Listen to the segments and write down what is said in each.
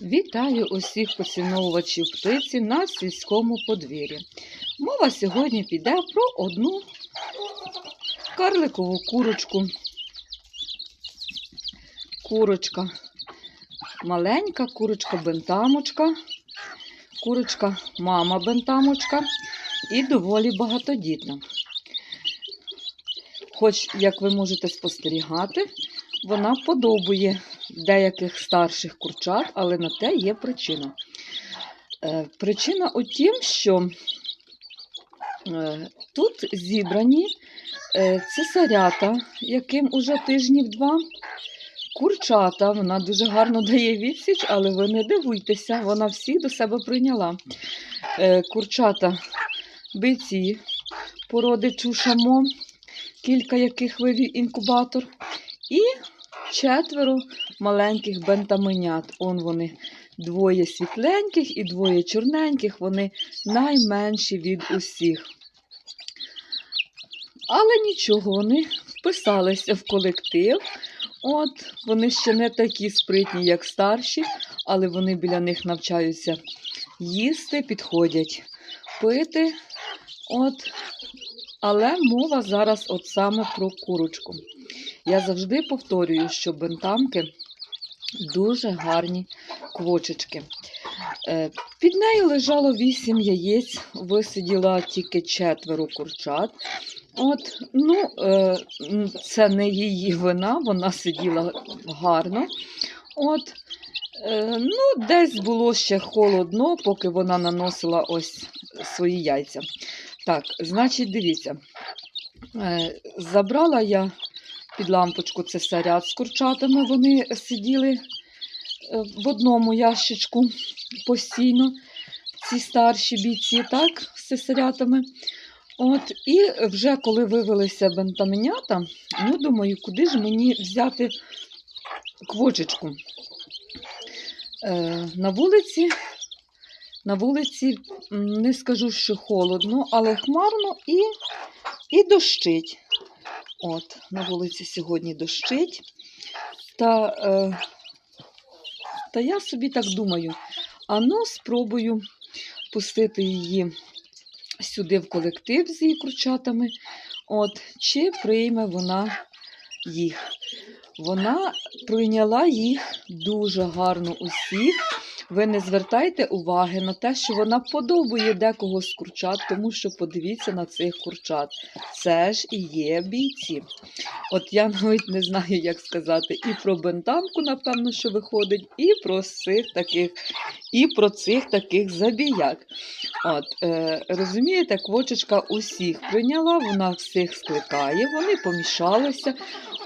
Вітаю усіх поціновувачів птиці на сільському подвір'ї. Мова сьогодні піде про одну карликову курочку. Курочка. Маленька курочка бентамочка, курочка мама бентамочка і доволі багатодітна. Хоч, як ви можете спостерігати, вона подобує деяких старших курчат, але на те є причина. Е, Причина у тім, що е, тут зібрані е, цесарята, яким уже тижнів два. Курчата, вона дуже гарно дає відсіч, але ви не дивуйтеся, вона всіх до себе прийняла. Курчата биці, породи чушамо, кілька яких вивів інкубатор, і четверо маленьких бентаменят. Он вони двоє світленьких і двоє чорненьких, вони найменші від усіх. Але нічого, вони вписалися в колектив. От, вони ще не такі спритні, як старші, але вони біля них навчаються їсти, підходять пити. От. Але мова зараз от саме про курочку. Я завжди повторюю, що бентамки дуже гарні квочечки. Е, Під нею лежало вісім яєць, висиділа тільки четверо курчат. От, ну, е, це не її вина, вона сиділа гарно. От, е, ну, десь було ще холодно, поки вона наносила ось свої яйця. Так, значить, дивіться. Забрала я під лампочку цесарят з курчатами. Вони сиділи е, в одному ящичку постійно, ці старші бійці, так, з цесарятами. От, і вже коли вивелися бентаменята, ну, думаю, куди ж мені взяти квочечку? Е, на вулиці, на вулиці не скажу, що холодно, але хмарно і, і дощить. От, на вулиці сьогодні дощить. Та, е, та я собі так думаю, а ну спробую пустити її сюди в колектив з її курчатами. От, чи прийме вона їх. Вона прийняла їх дуже гарно усіх. Ви не звертайте уваги на те, що вона подобує декого з курчат, тому що подивіться на цих курчат. Це ж і є бійці. От я навіть не знаю, як сказати, і про бентамку, напевно, що виходить, і про цих таких, і про цих таких забіяк. От, е, розумієте, квочечка усіх прийняла, вона всіх скликає, вони помішалися.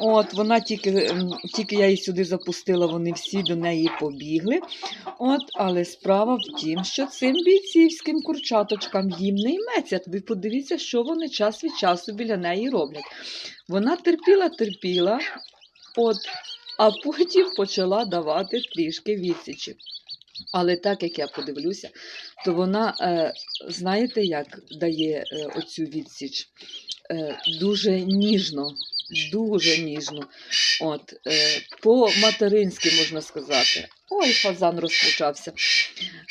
От, вона тільки, тільки я її сюди запустила, вони всі до неї побігли. От, але справа в тім, що цим бійцівським курчаточкам їм не йметься. Ви подивіться, що вони час від часу біля неї роблять. Вона терпіла, терпіла, от, а потім почала давати трішки відсічі. Але так як я подивлюся, то вона, е, знаєте, як дає е, оцю відсіч? Е, дуже ніжно, дуже ніжно. От, по-материнськи можна сказати. Ой, фазан розпочався.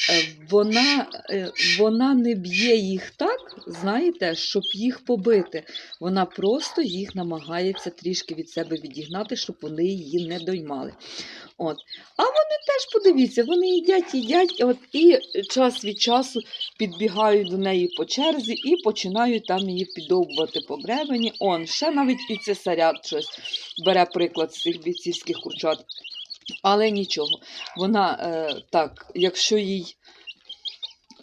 Е, вона, е, вона не б'є їх так, знаєте, щоб їх побити. Вона просто їх намагається трішки від себе відігнати, щоб вони її не доймали. От. А вони теж подивіться, вони їдять, їдять, от, і час від часу підбігають до неї по черзі і починають там її підовбувати по бревені. Он, ще навіть і цесарят щось бере приклад з цих бійцівських курчат. Але нічого, вона е, так, якщо їй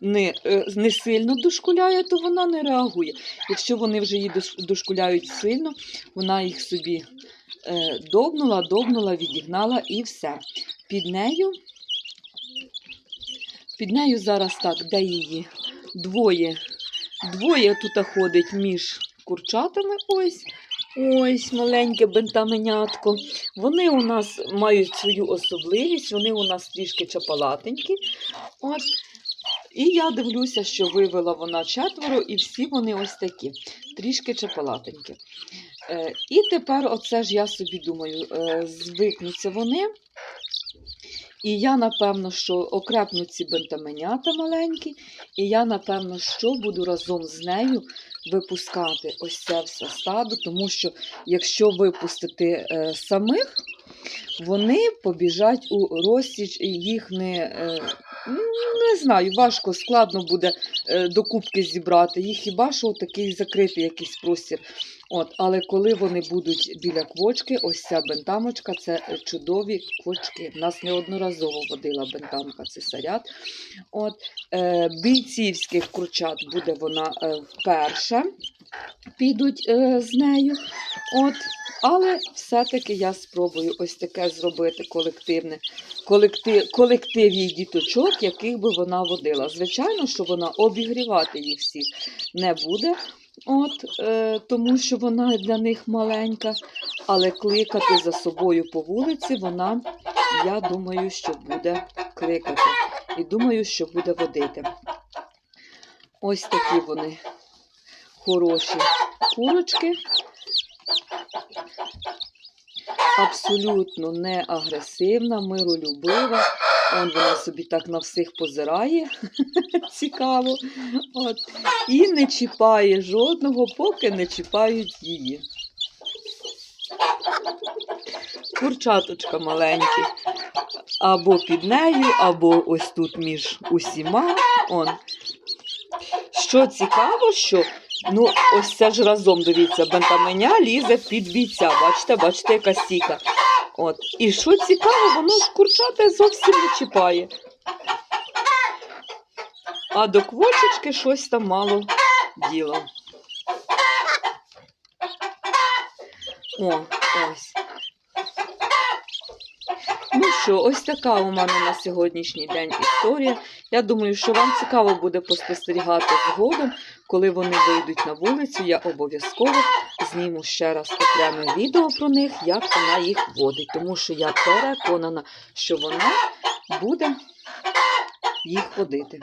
не, е, не сильно дошкуляє, то вона не реагує. Якщо вони вже її дошкуляють сильно, вона їх собі е, добнула, добнула, відігнала і все. Під нею, під нею зараз так, де її? Двоє. Двоє тут ходить між курчатами. Ось. Ось маленьке бентаменятко. Вони у нас мають свою особливість, вони у нас трішки чапалатенькі. От. І я дивлюся, що вивела вона четверо, і всі вони ось такі, трішки чапалатенькі. Е, і тепер, оце ж я собі думаю, е, звикнуться вони І я, напевно, що окрепну ці бентаменята маленькі, і я, напевно, що буду разом з нею випускати ось це все стадо, тому що якщо випустити е, самих, вони побіжать у розсіч, і їх не, не знаю, важко, складно буде е, докупки зібрати. Їх хіба що такий закритий якийсь простір. От, але коли вони будуть біля квочки, ось ця бентамочка це е, чудові квочки. В нас неодноразово водила бентамка цесарят. От, е, бійцівських курчат буде вона е, вперше. Підуть е, з нею. От, але все-таки я спробую ось таке зробити колективне. Колектив, колектив її діточок, яких би вона водила. Звичайно, що вона обігрівати їх всіх не буде. От, е, тому що вона для них маленька, але кликати за собою по вулиці вона, я думаю, що буде кликати. І думаю, що буде водити. Ось такі вони хороші курочки. Абсолютно не агресивна, миролюбива. Он вона собі так на всіх позирає. Цікаво. От. І не чіпає жодного, поки не чіпають її. Курчаточка маленькі. Або під нею, або ось тут між усіма. Он. Що цікаво, що ну, ось це ж разом, дивіться, бентаменя лізе під бійця. Бачите, бачите, яка стійка. От. І що цікаво, воно ж курчата зовсім не чіпає. А до квочечки щось там мало діло. О, ось. Ну що, ось така у мене на сьогоднішній день історія. Я думаю, що вам цікаво буде поспостерігати згодом, коли вони вийдуть на вулицю. Я обов'язково зніму ще раз окреме відео про них, як вона їх водить, тому що я переконана, що вона буде їх водити.